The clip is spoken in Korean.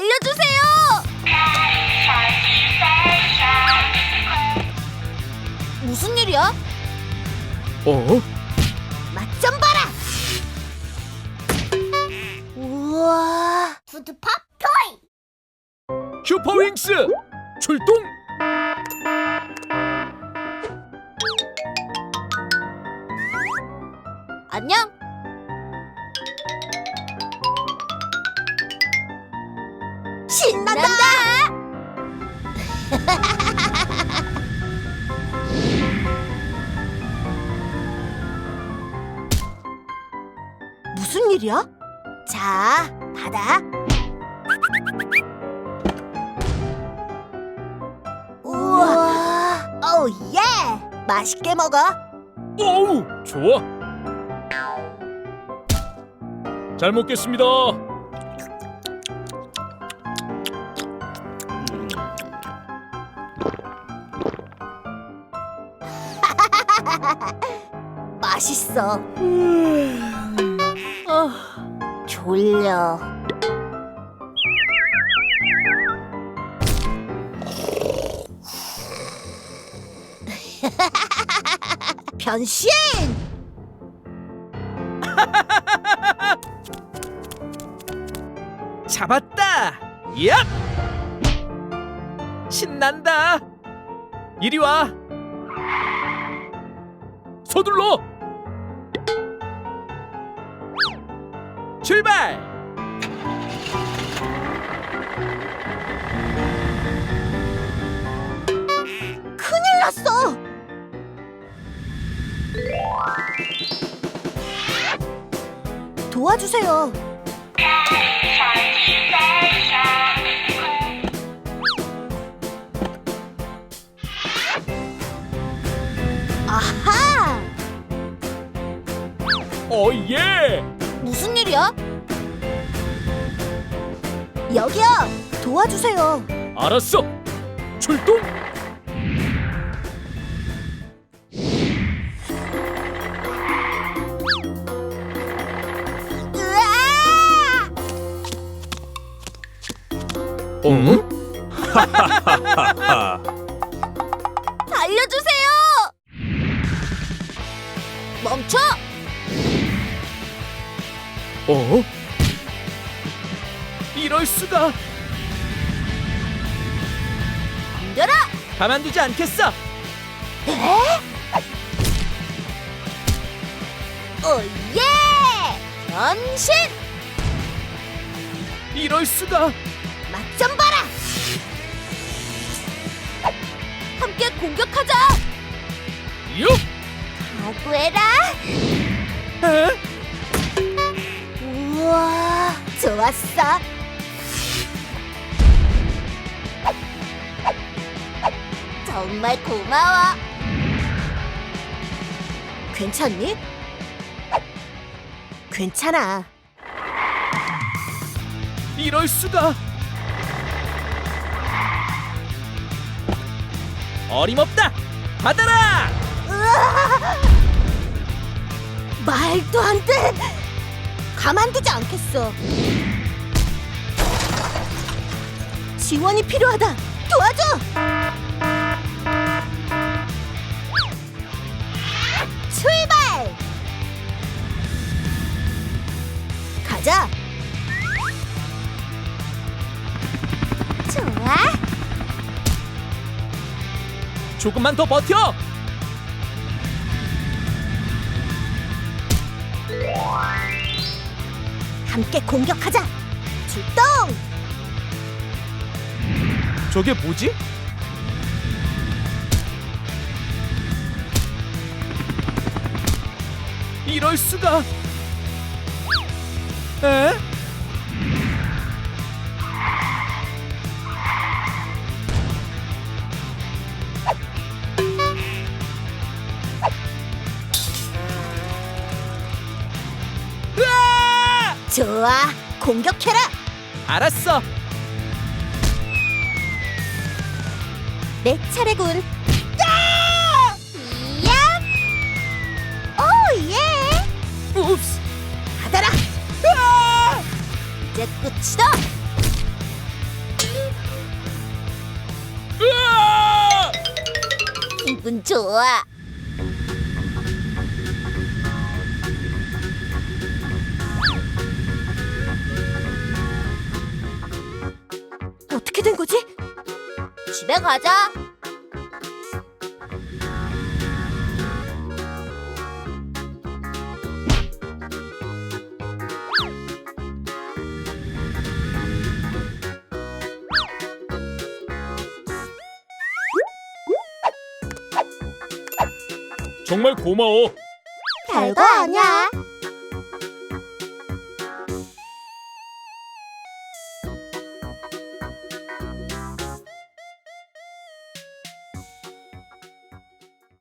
알려주세요. 무슨 일이야? 어? 맛 좀 봐라. 우와. 푸드팝 토이. 슈퍼윙스 출동! 안녕. 신난다. 무슨 일이야? 자, 받아. 우와. 어우 예. 맛있게 먹어. 오우 좋아 잘 먹겠습니다 맛있어. 어, 졸려. 변신! 잡았다 야 신난다 이리 와 서둘러 출발 큰일 났어! 도와주세요. 어예 무슨 일이야? 여기요! 도와주세요. 알았어 출동 으아! 어? 알려주세요! 멈춰! 어? 이럴 수가 덤벼라! 가만두지 않겠어 오예! 변신! 이럴 수가 맛 좀 봐라! 함께 공격하자! 육 각오해라! 에? 좋았어! 정말 고마워! 괜찮니? 괜찮아. 이럴 수가 어림없다 받아라 말도 안 돼! 가만두지 않겠어. 지원이 필요하다. 도와줘! 출발! 가자. 좋아. 조금만 더 버텨 함께 공격하자. 출동! 저게 뭐지? 이럴 수가 에? 좋아, 공격해라. 알았어. 내 차례군. 야! 오 예! 옵스. 받아라. 아! 이제 끝이다. 기분 좋아. 가자. 정말 고마워. 별거 아니야.